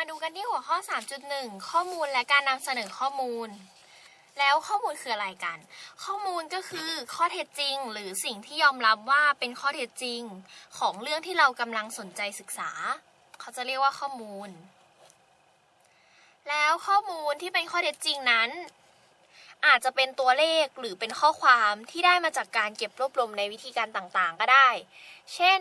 มาดูกันที่หัวข้อ 3.1 ข้อมูลและการนำเสนอข้อมูล แล้วข้อมูลคืออะไรกัน ข้อมูลก็คือข้อเท็จจริง หรือสิ่งที่ยอมรับว่าเป็นข้อเท็จจริง ของเรื่องที่เรากำลังสนใจศึกษา เขาจะเรียกว่าข้อมูล แล้วข้อมูลที่เป็นข้อเท็จจริงนั้น อาจจะเป็นตัวเลขหรือเป็นข้อความที่ได้มาจากการเก็บรวบรวมในวิธีการต่างๆ ก็ได้ เช่น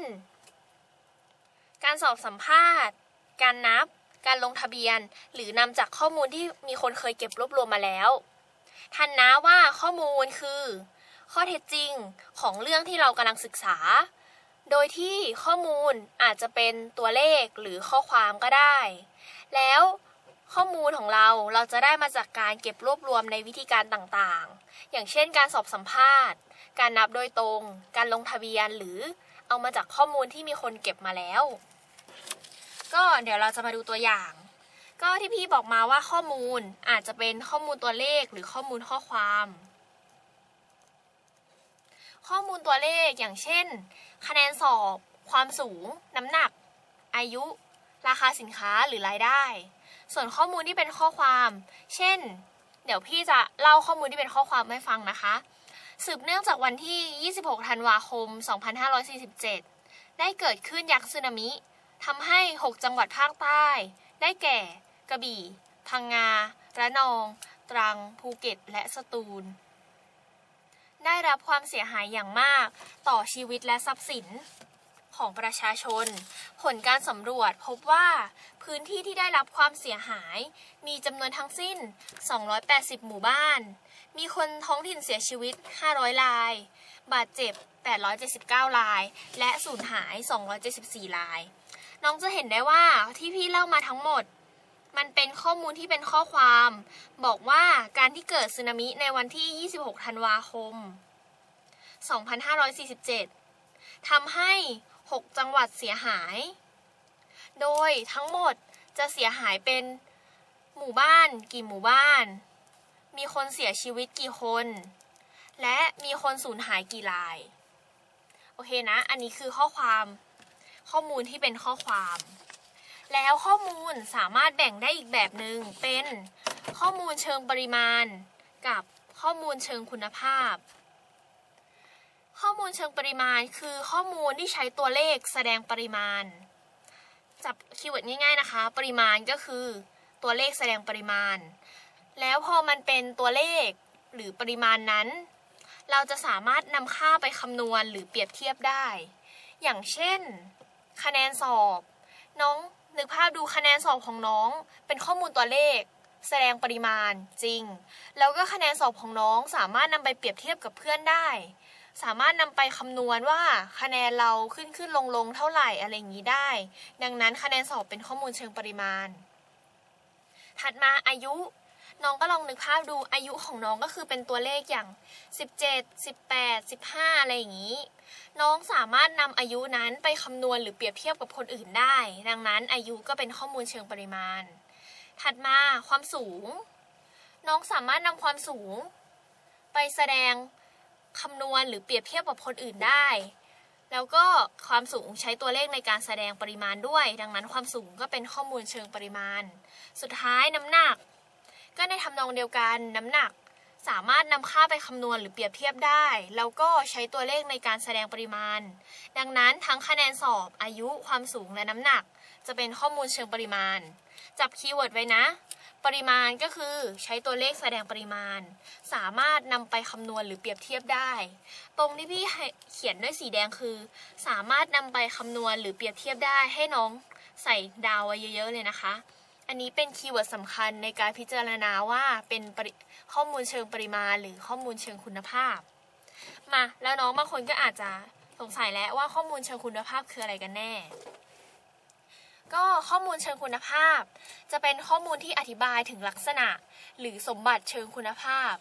การสอบสัมภาษณ์ การนับ การลงทะเบียน หรือนำจากข้อมูลที่มีคนเคยเก็บรวบรวมมาแล้วทันนะว่าข้อมูลคือ ข้อเท็จจริงของเรื่องที่เรากำลังศึกษา โดยที่ข้อมูลอาจจะเป็นตัวเลขหรือข้อความก็ได้ แล้วข้อมูลของเราเราจะได้มาจากการเก็บรวบรวมในวิธีการต่างๆ อย่างเช่นการสอบสัมภาษณ์ การนับโดยตรง การลงทะเบียนหรือเอามาจากข้อมูลที่มีคนเก็บมาแล้ว ก็เดี๋ยวเราจะมาดูตัวอย่าง ก็ที่พี่บอกมาว่าข้อมูลอาจจะเป็นข้อมูลตัวเลขหรือข้อมูลข้อความ ข้อมูลตัวเลขอย่างเช่น คะแนนสอบ ความสูง น้ำหนัก อายุ ราคาสินค้าหรือรายได้ ส่วนข้อมูลที่เป็นข้อความ เช่น เดี๋ยวพี่จะเล่าข้อมูลที่เป็นข้อความให้ฟังนะคะ สืบเนื่องจากวันที่ 26 ธันวาคม 2547 ได้เกิดขึ้นยักษ์สึนามิ ทำให้ 6 จังหวัดภาคใต้ ได้แก่ กระบี่ พังงา ระนอง ตรัง ภูเก็ต และสตูล ได้รับความเสียหายอย่างมากต่อชีวิตและทรัพย์สินของประชาชน ผลการสำรวจพบว่าพื้นที่ที่ได้รับความเสียหาย มีจำนวนทั้งสิ้น 280 หมู่บ้าน มีคนท้องถิ่นเสียชีวิต 500 ราย บาดเจ็บ 879 ราย และสูญหาย 274 ราย น้องจะเห็นได้ว่าที่พี่เล่ามาทั้งหมด มันเป็นข้อมูลที่เป็นข้อความ บอกว่าการที่เกิดสึนามิในวันที่ 26 ธันวาคม 2547 ทำให้ 6 จังหวัดเสียหาย โดยทั้งหมดจะเสียหายเป็นหมู่บ้านกี่หมู่บ้าน มีคนเสียชีวิตกี่คน และมีคนสูญหายกี่ราย โอเคนะ อันนี้คือข้อความ ข้อมูลที่เป็นข้อความ แล้วข้อมูลสามารถแบ่งได้อีกแบบหนึ่งเป็นข้อมูลเชิงปริมาณ กับข้อมูลเชิงคุณภาพ ข้อมูลเชิงปริมาณคือข้อมูลที่ใช้ตัวเลขแสดงปริมาณ จับคีย์เวิร์ดง่ายๆนะคะ ปริมาณก็คือตัวเลขแสดงปริมาณ แล้วพอมันเป็นตัวเลขหรือปริมาณนั้น เราจะสามารถนำค่าไปคำนวณหรือเปรียบเทียบได้ อย่างเช่น คะแนนสอบ น้องนึกภาพดูคะแนนสอบของน้อง เป็นข้อมูลตัวเลข แสดงปริมาณจริง แล้วก็คะแนนสอบของน้องสามารถนำไปเปรียบเทียบกับเพื่อนได้ สามารถนำไปคำนวณว่าคะแนนเราขึ้นขึ้นลงลงเท่าไหร่อะไรอย่างนี้ได้ ดังนั้นคะแนนสอบเป็นข้อมูลเชิงปริมาณ ถัดมาอายุน้องก็ลองนึกภาพดูอายุของน้องก็คือเป็นตัวเลขอย่าง 17 18 15 อะไรอย่างนี้ น้องสามารถนำอายุนั้นไปคำนวณหรือเปรียบเทียบกับคนอื่นได้ ดังนั้นอายุก็เป็นข้อมูลเชิงปริมาณ ถัดมาความสูง น้องสามารถนำความสูง ไปแสดงคำนวณหรือเปรียบเทียบกับคนอื่นได้ แล้วก็ความสูงใช้ตัวเลขในการแสดงปริมาณด้วย ดังนั้นความสูงก็เป็นข้อมูลเชิงปริมาณ สุดท้ายน้ำหนัก ก็ในทำนองเดียวกันน้ำหนัก สามารถนำค่าไปคำนวณหรือเปรียบเทียบได้ แล้วก็ใช้ตัวเลขในการแสดงปริมาณ ดังนั้นทั้งคะแนนสอบอายุความสูงและน้ำหนัก จะเป็นข้อมูลเชิงปริมาณ จับคีย์เวิร์ดไว้นะ ปริมาณก็คือใช้ตัวเลขแสดงปริมาณ สามารถนำไปคำนวณหรือเปรียบเทียบได้ ตรงที่พี่เขียนด้วยสีแดงคือ สามารถนำไปคำนวณหรือเปรียบเทียบได้ให้น้องใส่ดาวไว้เยอะๆเลยนะคะ อันนี้เป็นคีย์เวิร์ดสำคัญในการพิจารณาว่าเป็นข้อมูลเชิงปริมาณ หรือข้อมูลเชิงคุณภาพ มาแล้วน้องบางคนก็อาจจะสงสัยแล้วว่าข้อมูลเชิงคุณภาพคืออะไรกันแน่ ก็ข้อมูลเชิงคุณภาพ จะเป็นข้อมูลที่อธิบายถึงลักษณะ หรือสมบัติเชิงคุณภาพ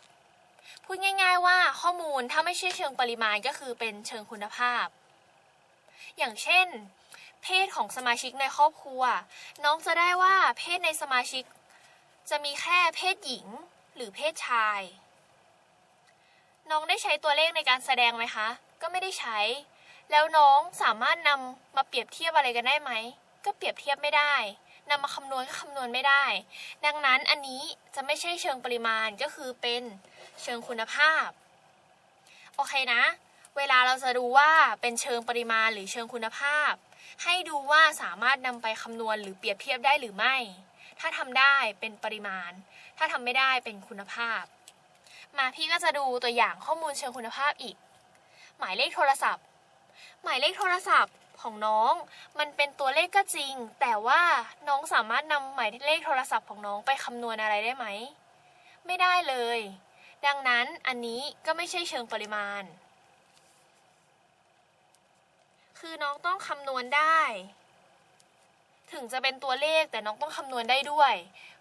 พูดง่าย ๆ ว่าข้อมูลถ้าไม่ใช่เชิงปริมาณก็คือเป็นเชิงคุณภาพ อย่างเช่น เพศของสมาชิกในครอบครัว น้องจะได้ว่าเพศในสมาชิก จะมีแค่เพศหญิงหรือเพศชาย น้องได้ใช้ตัวเลขในการแสดงไหมคะ ก็ไม่ได้ใช้ แล้วน้องสามารถนำมาเปรียบเทียบอะไรกันได้ไหม ก็เปรียบเทียบไม่ได้นำมาคำนวณก็คำนวณไม่ได้ ดังนั้นอันนี้จะไม่ใช่เชิงปริมาณก็คือเป็นเชิงคุณภาพ โอเคนะ เวลาเราจะดูว่าเป็นเชิงปริมาณหรือเชิงคุณภาพ ให้ดูว่าสามารถนำไปคำนวณหรือเปรียบเทียบได้หรือไม่ ถ้าทำได้เป็นปริมาณ ถ้าทำไม่ได้เป็นคุณภาพ มาพี่ก็จะดูตัวอย่างข้อมูลเชิงคุณภาพอีก หมายเลขโทรศัพท์ หมายเลขโทรศัพท์ของน้องมันเป็นตัวเลขก็จริง แต่ว่าน้องสามารถนำหมายเลขโทรศัพท์ของน้องไปคำนวณอะไรได้ไหม ไม่ได้เลย ดังนั้นอันนี้ก็ไม่ใช่เชิงปริมาณ คือน้องต้องคำนวณได้ ถึงจะเป็นตัวเลขแต่น้องต้องคำนวณได้ด้วย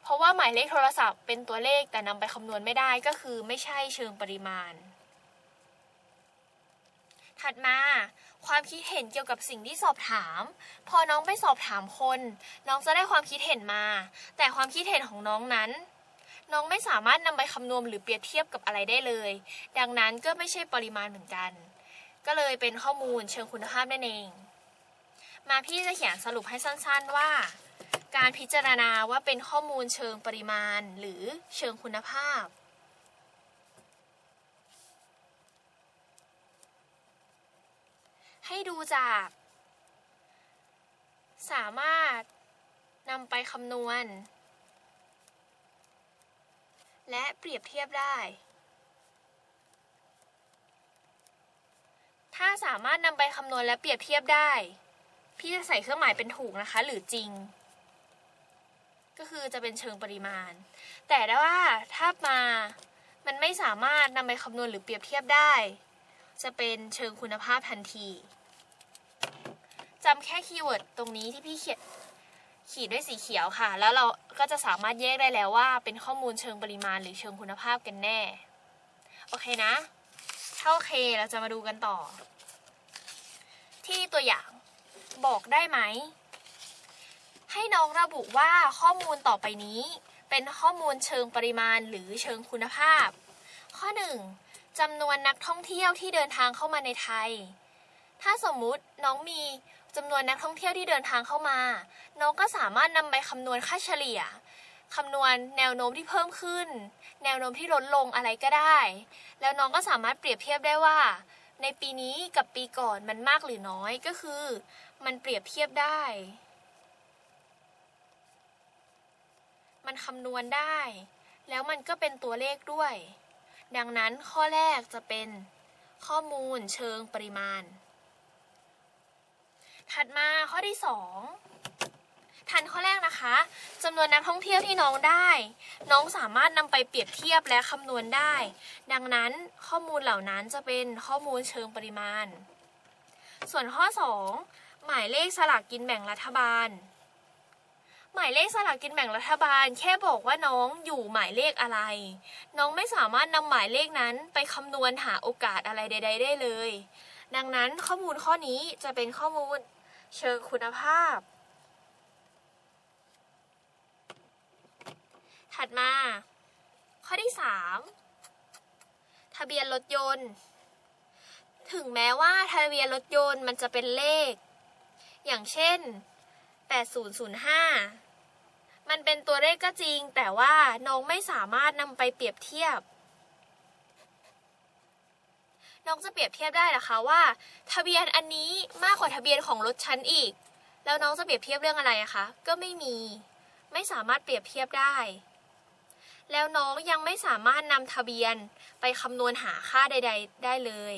เพราะว่าหมายเลขโทรศัพท์เป็นตัวเลขแต่นำไปคำนวณไม่ได้ก็คือไม่ใช่เชิงปริมาณ ถัดมาความคิดเห็นเกี่ยวกับสิ่งที่สอบถาม พอน้องไปสอบถามคน น้องจะได้ความคิดเห็นมา แต่ความคิดเห็นของน้องนั้น น้องไม่สามารถนำไปคำนวณหรือเปรียบเทียบกับอะไรได้เลย ดังนั้นก็ไม่ใช่ปริมาณเหมือนกัน ก็เลยเป็นข้อมูลเชิงคุณภาพนั่นเอง มาพี่จะเขียนสรุปให้สั้นๆว่า การพิจารณาว่าเป็นข้อมูลเชิงปริมาณ หรือเชิงคุณภาพ ให้ดูจาก สามารถนำไปคำนวณ และเปรียบเทียบได้ ถ้าสามารถนำไปคำนวณและเปรียบเทียบได้ พี่จะใส่เครื่องหมายเป็นถูกนะคะ หรือจริง ก็คือจะเป็นเชิงปริมาณ แต่ว่าถ้ามามันไม่สามารถนำไปคำนวณหรือเปรียบเทียบได้ จะเป็นเชิงคุณภาพทันทีจำแค่คีย์เวิร์ดตรงนี้ที่พี่เขียนขีดด้วยสีเขียวค่ะ แล้วเราก็จะสามารถแยกได้แล้วว่าเป็นข้อมูลเชิงปริมาณหรือเชิงคุณภาพกันแน่ โอเคนะ ถ้าโอเคเราจะมาดูกันต่อ ที่ตัวอย่างบอกได้ไหม ให้น้องระบุว่าข้อมูลต่อไปนี้ เป็นข้อมูลเชิงปริมาณหรือเชิงคุณภาพ ข้อ 1. จำนวนนักท่องเที่ยวที่เดินทางเข้ามาในไทย ถ้าสมมุติน้องมีจำนวนนักท่องเที่ยวที่เดินทางเข้ามา น้องก็สามารถนำไปคำนวณค่าเฉลี่ย คำนวณแนวโน้มที่เพิ่มขึ้น แนวโน้มที่ลดลงอะไรก็ได้ แล้วน้องก็สามารถเปรียบเทียบได้ว่า ในปีนี้กับปีก่อนมันมากหรือน้อยก็คือ มันเปรียบเทียบได้ มันคำนวณได้ แล้วมันก็เป็นตัวเลขด้วย ดังนั้นข้อแรกจะเป็นข้อมูลเชิงปริมาณ ถัดมาข้อที่ 2 ทันข้อแรกนะคะจำนวนนักท่องเที่ยวที่น้องได้ น้องสามารถนำไปเปรียบเทียบและคำนวณได้ ดังนั้นข้อมูลเหล่านั้นจะเป็นข้อมูลเชิงปริมาณ ส่วนข้อ 2 หมายเลขสลากกินแบ่งรัฐบาล หมายเลขสลากกินแบ่งรัฐบาล แค่บอกว่าน้องอยู่หมายเลขอะไร น้องไม่สามารถนำหมายเลขนั้นไปคำนวณหาโอกาสอะไรใด ๆ ได้เลย ดังนั้นข้อมูลข้อนี้จะเป็นข้อมูลเชิงคุณภาพ ถัดมา ข้อที่ 3 ทะเบียนรถยนต์ ถึงแม้ว่าทะเบียนรถยนต์มันจะเป็นเลข อย่างเช่น 8005 มันเป็นตัวเลขก็จริง แต่ว่าน้องไม่สามารถนำไปเปรียบเทียบ น้องจะเปรียบเทียบได้หรอคะว่า ทะเบียนอันนี้มากกว่าทะเบียนของรถชั้นอีก แล้วน้องจะเปรียบเทียบเรื่องอะไรอะคะ ก็ไม่มีไม่สามารถเปรียบเทียบได้ แล้วน้องยังไม่สามารถนำทะเบียนไปคำนวณหาค่าใด ๆ ได้เลย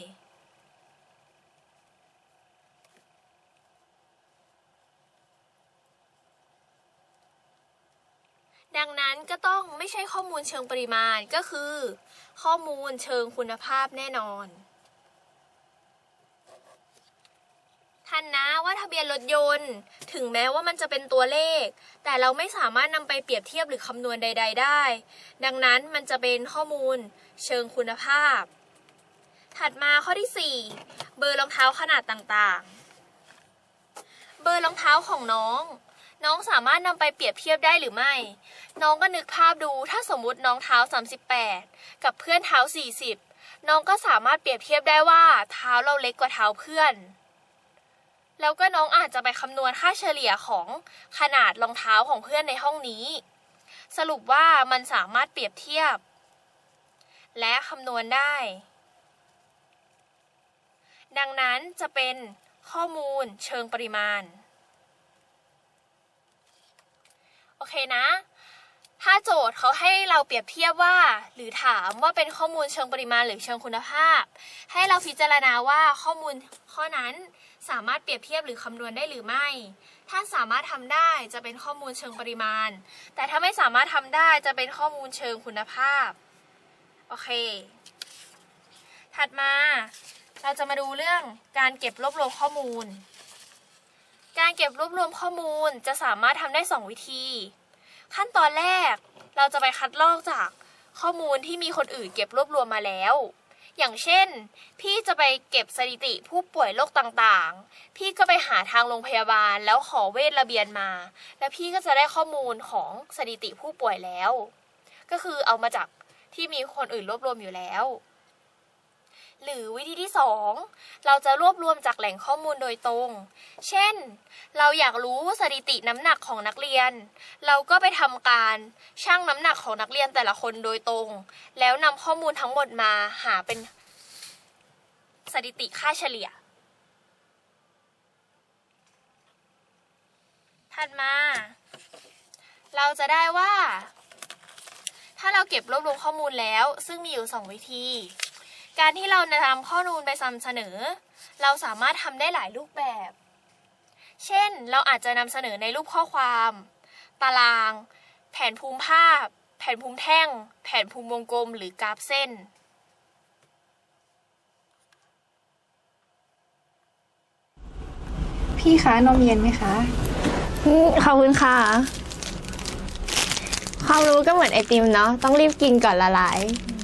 ดังนั้นก็ต้องไม่ใช่ข้อมูลเชิงปริมาณก็คือ ข้อมูลเชิงคุณภาพแน่นอน ทันนะว่าทะเบียนรถยนต์ ถึงแม้ว่ามันจะเป็นตัวเลข แต่เราไม่สามารถนำไปเปรียบเทียบหรือคำนวณใด ๆ ได้ ดังนั้นมันจะเป็นข้อมูลเชิงคุณภาพ ถัดมาข้อที่ 4 เบอร์รองเท้าขนาดต่างๆ เบอร์รองเท้าของน้อง น้องสามารถนำไปเปรียบเทียบได้หรือไม่ น้องก็นึกภาพดูถ้าสมมุติน้องเท้า 38 กับเพื่อนเท้า 40 น้องก็สามารถเปรียบเทียบได้ว่าเท้าเราเล็กกว่าเท้าเพื่อน แล้วก็น้องอาจจะไปคำนวณค่าเฉลี่ยของขนาดรองเท้าของเพื่อนในห้องนี้ สรุปว่ามันสามารถเปรียบเทียบ และคำนวณได้ ดังนั้นจะเป็นข้อมูลเชิงปริมาณ โอเคนะ ถ้าโจทย์เขาให้เราเปรียบเทียบว่า หรือถามว่าเป็นข้อมูลเชิงปริมาณหรือเชิงคุณภาพ ให้เราพิจารณาว่าข้อมูลข้อนั้นสามารถเปรียบเทียบหรือคำนวณได้หรือไม่ ถ้าสามารถทำได้จะเป็นข้อมูลเชิงปริมาณ แต่ถ้าไม่สามารถทำได้จะเป็นข้อมูลเชิงคุณภาพ โอเค ถัดมา เราจะมาดูเรื่องการเก็บรวบรวมข้อมูล การเก็บรวบรวมข้อมูลจะสามารถทำได้ 2 วิธี ขั้นตอนแรกเราจะไปคัดลอกจากข้อมูลที่มีคนอื่นเก็บรวบรวมมาแล้ว อย่างเช่น พี่จะไปเก็บสถิติผู้ป่วยโรคต่างๆ พี่ก็ไปหาทางโรงพยาบาลแล้วขอเวทระเบียนมา แล้วพี่ก็จะได้ข้อมูลของสถิติผู้ป่วยแล้ว ก็คือเอามาจากที่มีคนอื่นรวบรวมอยู่แล้ว หรือวิธีที่ 2 เราจะรวบรวมจากแหล่งข้อมูลโดยตรง เช่น เราอยากรู้สถิติน้ำหนักของนักเรียน เราก็ไปทำการชั่งน้ำหนักของนักเรียนแต่ละคนโดยตรง แล้วนำข้อมูลทั้งหมดมาหาเป็นสถิติค่าเฉลี่ย ถัดมา เราจะได้ว่า ถ้าเราเก็บรวบรวมข้อมูลแล้ว ซึ่งมีอยู่ 2 วิธี การที่เรานำข้อมูลไปนำเสนอ เราสามารถทำได้หลายรูปแบบ เช่น เราอาจจะนำเสนอในรูปข้อความ ตาราง แผนภูมิภาพ แผนภูมิแท่ง แผนภูมิวงกลม หรือกราฟเส้น พี่คะนมเย็นไหมคะ อืมขอบคุณค่ะ ความรู้ก็เหมือนไอติมเนาะ ต้องรีบกินก่อนละลายอ